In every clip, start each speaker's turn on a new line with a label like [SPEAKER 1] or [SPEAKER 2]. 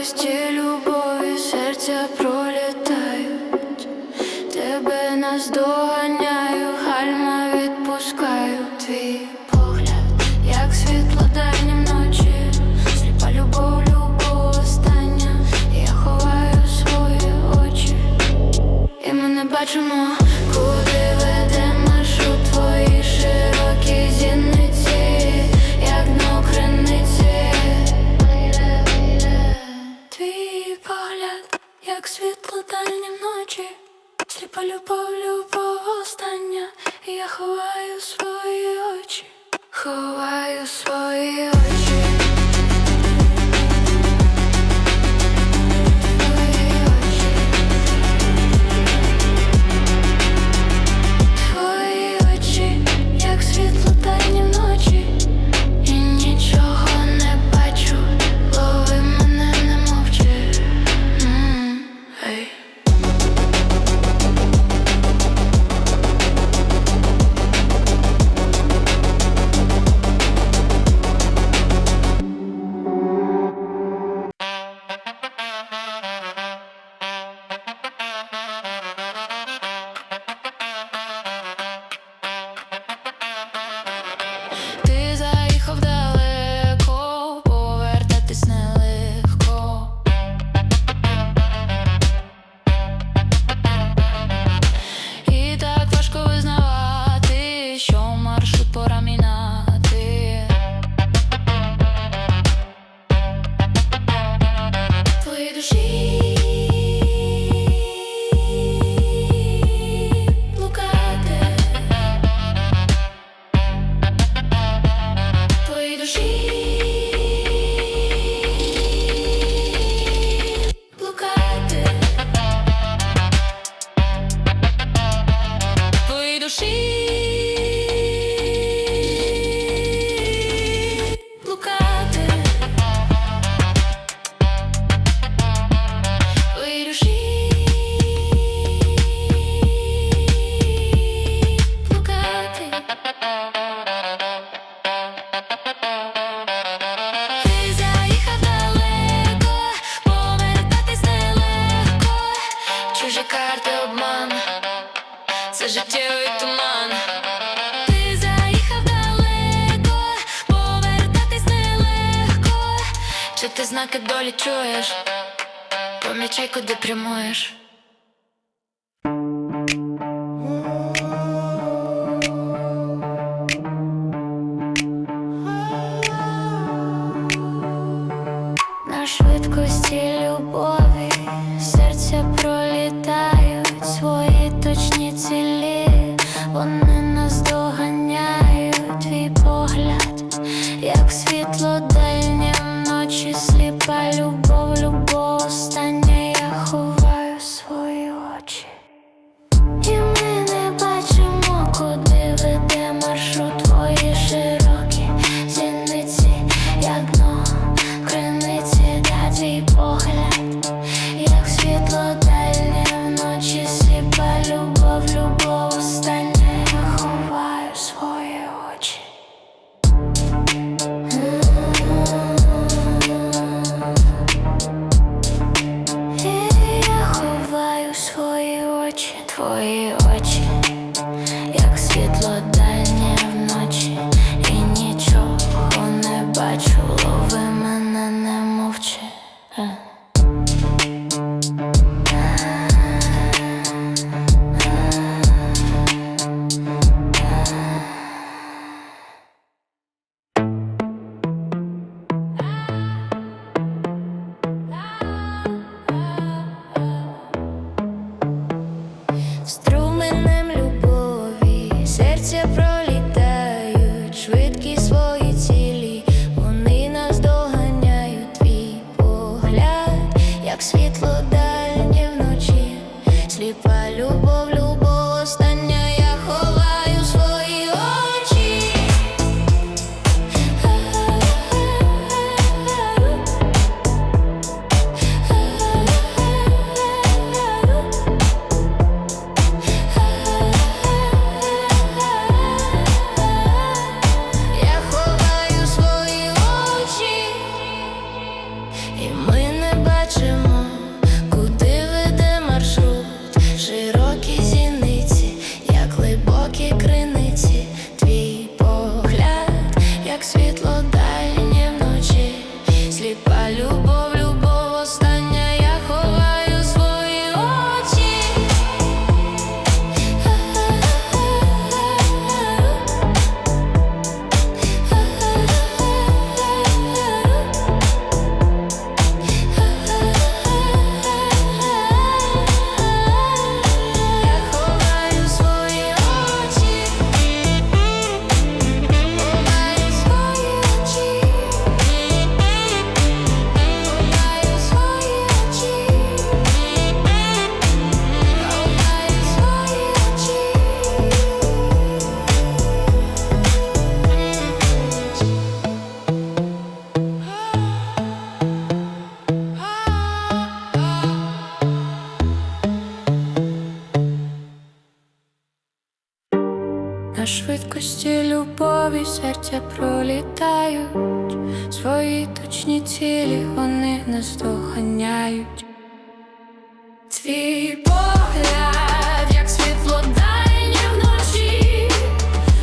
[SPEAKER 1] швидкості любові серця пролітають, тебе наздоганяю, гальма відпускаю. Твій погляд, як світло данім ночі, сліпа любов, любов я ховаю свої очі, і ми бачимо. карти обман, це життєвий туман. Ти заїхав далеко, повертатись нелегко. Чи ти знаки долі чуєш? Помічай, куди прямуєш. На швидкості любові серця. monstruo. На швидкості любові серця пролітають, свої точні цілі вони наздоганяють. Твій погляд, як світло дальнє вночі,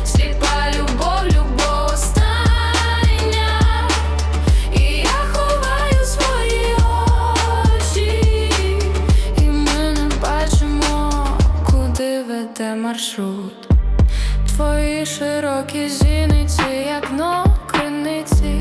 [SPEAKER 1] сліпа любов, любов остання, і я ховаю свої очі, і ми не бачимо, куди веде маршрут. Твої широкі зіниці, як дно криниці.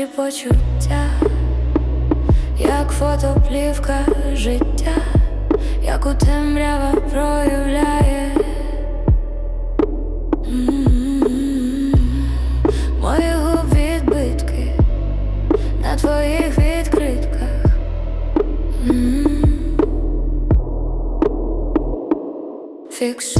[SPEAKER 1] Наші почуття, як фотоплівка життя, як у темрява проявляє М-м-м. мої губ відбитки на твоїх відкритках. М. Фіксуй,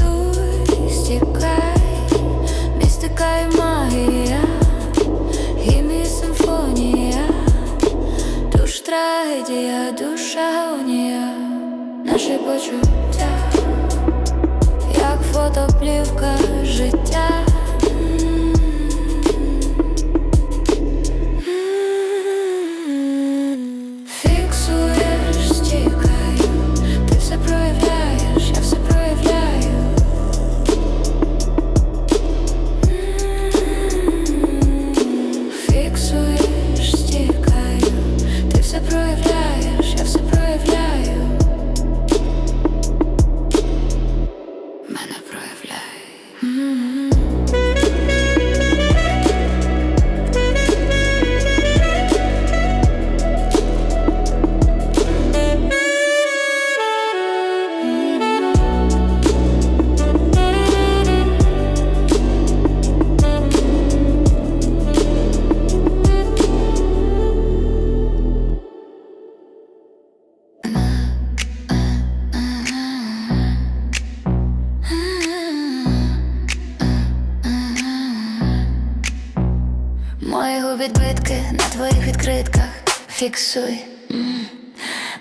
[SPEAKER 1] на твоїх відкритках фіксуй.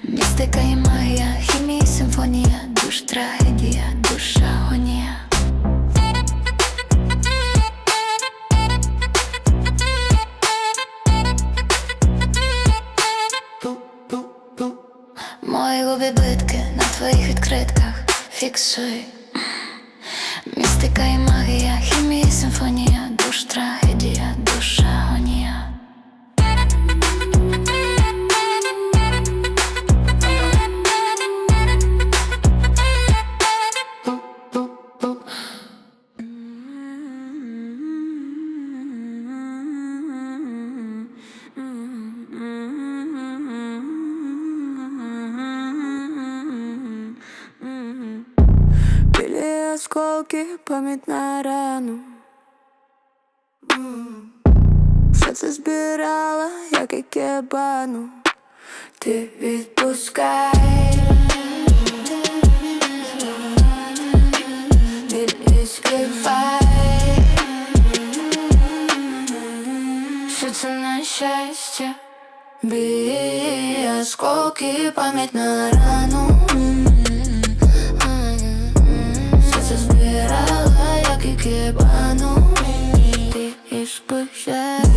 [SPEAKER 1] Містика і магія, хімія, симфонія, душ трагедія, душа агонія. Мої губи битки на твоїх відкритках фіксуй. Містика і магія, хімія, симфонія, душ трагедія,
[SPEAKER 2] Осколки, помітна рану. Все це збирала, як і кебану. Ти відпускай. Біль і скривай. Що на щастя? Білі осколки, пам'ятна рану. Yeah.